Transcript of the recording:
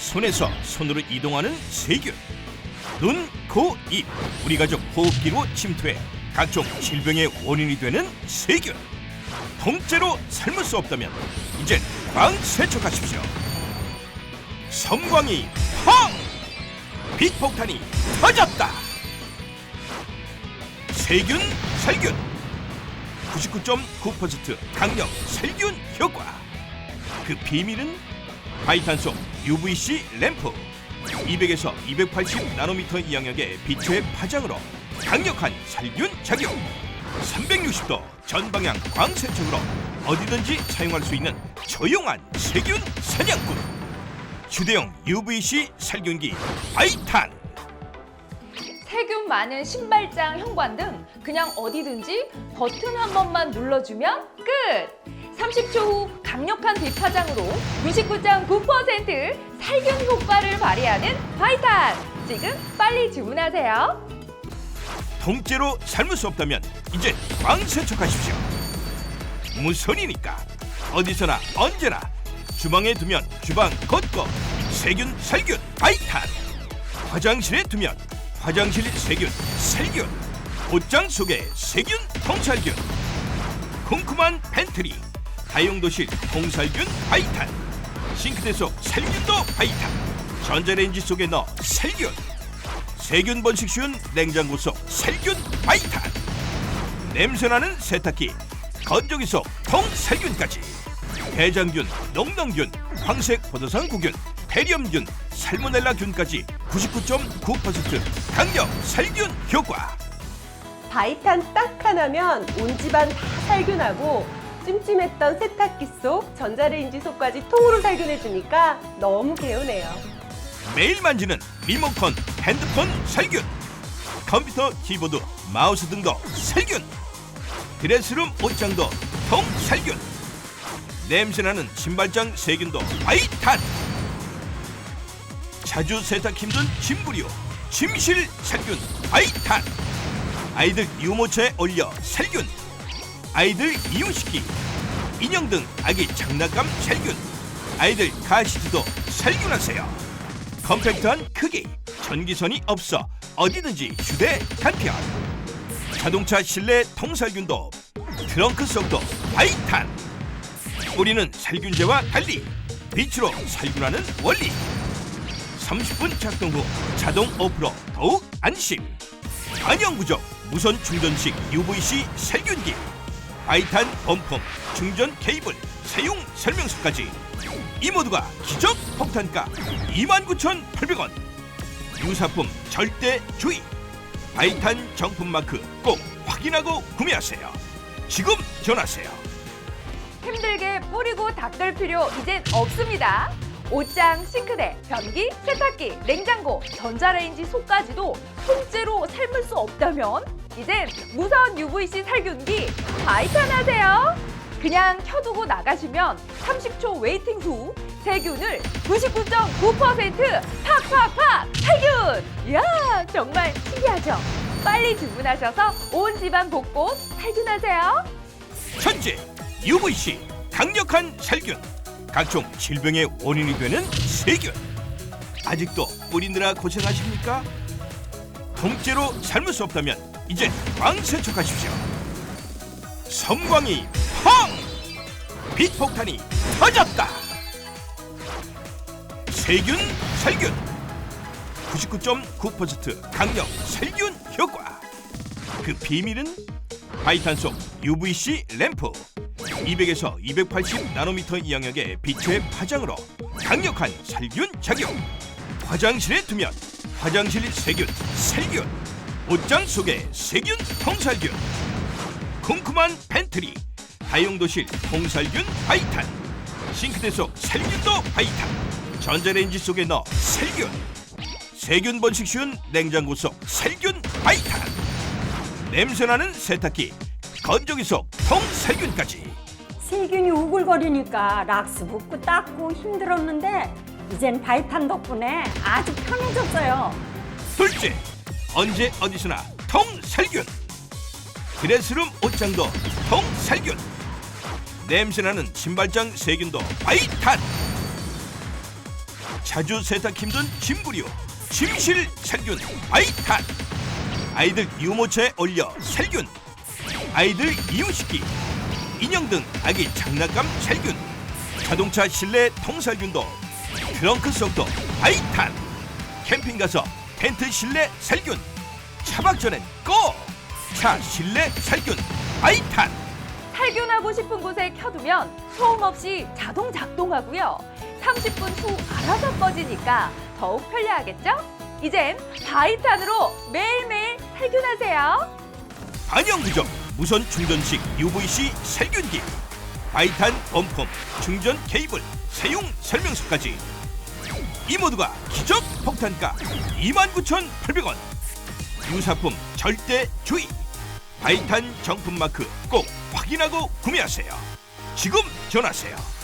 손에서 손으로 이동하는 세균. 눈, 코, 입. 우리 가족 호흡기로 침투해 각종 질병의 원인이 되는 세균. 통째로 삶을 수 없다면 이제 광 세척하십시오. 섬광이 펑! 빛폭탄이 터졌다! 세균, 살균. 99.9% 강력 살균 효과. 그 비밀은 바이탄소 UVC 램프. 200에서 280 나노미터 이항역의 빛의 파장으로 강력한 살균 작용. 360도 전방향 광세척으로 어디든지 사용할 수 있는 조용한 세균 사냥꾼. 휴대용 UVC 살균기 바이탄. 세균 많은 신발장, 현관 등 그냥 어디든지 버튼 한 번만 눌러주면 끝! 30초 후 강력한 비파장으로 99.9% 살균 효과를 발휘하는 바이탄! 지금 빨리 주문하세요. 통째로 삶을 수 없다면 이제 광세척하십시오. 무선이니까 어디서나 언제나 주방에 두면 주방 곳곳 세균 살균 바이탄 화장실에 두면 화장실 세균 살균 옷장 속에 세균 통살균 쿰쿰한 팬트리 다용도실 통살균 바이탄 싱크대 속 살균도 바이탄 전자레인지 속에 넣어 살균. 세균 번식 쉬운 냉장고 속 살균 바이탄 냄새나는 세탁기 건조기 속 통살균까지. 대장균, 농농균, 황색 포도상 구균, 페리엄균, 살모넬라균까지 99.9% 강력 살균 효과. 바이탄 딱 하나면 온 집안 다 살균하고 찜찜했던 세탁기 속, 전자레인지 속까지 통으로 살균해주니까 너무 개운해요. 매일 만지는 리모컨, 핸드폰 살균. 컴퓨터, 키보드, 마우스 등도 살균. 드레스룸 옷장도 통 살균. 냄새나는 신발장 세균도 바이탄. 자주 세탁 힘든 짐부리오 침실 살균 바이탄. 아이들 유모차에 올려 살균 아이들 이유식기 인형 등 아기 장난감 살균 아이들 가시트도 살균하세요. 컴팩트한 크기 전기선이 없어 어디든지 휴대 간편. 자동차 실내 통살균도 트렁크 속도 바이탄 우리는 살균제와 달리 빛으로 살균하는 원리. 30분 작동 후 자동 오프로 더욱 안심. 반영 부족 무선 충전식 UVC 살균기 바이탄 범품 충전 케이블 사용 설명서까지. 이 모두가 기적 폭탄가 29,800원. 유사품 절대 주의. 바이탄 정품 마크 꼭 확인하고 구매하세요. 지금 전화하세요. 힘들게 뿌리고 닦을 필요 이젠 없습니다. 옷장, 싱크대, 변기, 세탁기, 냉장고, 전자레인지 속까지도 통째로 삶을 수 없다면 이젠 무선 UVC 살균기 바이탄 하세요. 그냥 켜두고 나가시면 30초 웨이팅 후 세균을 99.9% 팍팍팍 살균! 이야 정말 신기하죠? 빨리 주문하셔서 온 집안 곳곳 살균하세요. 천재 UVC 강력한 살균 각종 질병의 원인이 되는 세균 아직도 뿌리느라 고생하십니까? 통째로 삶을 수 없다면 이제 광세척하십시오. 섬광이 펑! 빛폭탄이 터졌다! 세균 살균! 99.9% 강력 살균 효과! 그 비밀은 바이탄 속 UVC 램프! 200에서 280 나노미터 이항역의 빛의 파장으로 강력한 살균 작용! 화장실에 두면 화장실 세균 살균 옷장 속에 세균 통살균. 쿰쿰한 팬트리 다용도실 통살균 바이탄. 싱크대 속 살균도 바이탄. 전자레인지 속에 넣어 살균. 세균 번식 쉬운 냉장고 속 살균 바이탄. 냄새나는 세탁기 건조기 속 통살균까지. 세균이 우글거리니까 락스 붓고 닦고 힘들었는데 이젠 바이탄 덕분에 아주 편해졌어요. 둘째 언제 어디서나 통살균. 드레스룸 옷장도 통살균. 냄새나는 신발장 세균도 바이탄. 자주 세탁 힘든 짐구류 짐실 살균 아이탄. 아이들 유모차에 올려 살균. 아이들 이유식기. 인형 등 아기 장난감 살균. 자동차 실내 통살균도 트렁크 속도 아이탄. 캠핑 가서 텐트 실내 살균 차박 전엔 꼭차 실내 살균 아이탄 살균하고 싶은 곳에 켜두면 소음 없이 자동 작동하고요. 30분 후 알아서 꺼지니까 더욱 편리하겠죠? 이젠 바이탄으로 매일매일 살균하세요. 반영구적 무선 충전식 UVC 살균기 바이탄 펌펌 충전 케이블 사용 설명서까지 이 모두가 기적 폭탄가 29,800원. 유사품 절대 주의. 바이탄 정품 마크 꼭 확인하고 구매하세요. 지금 전화하세요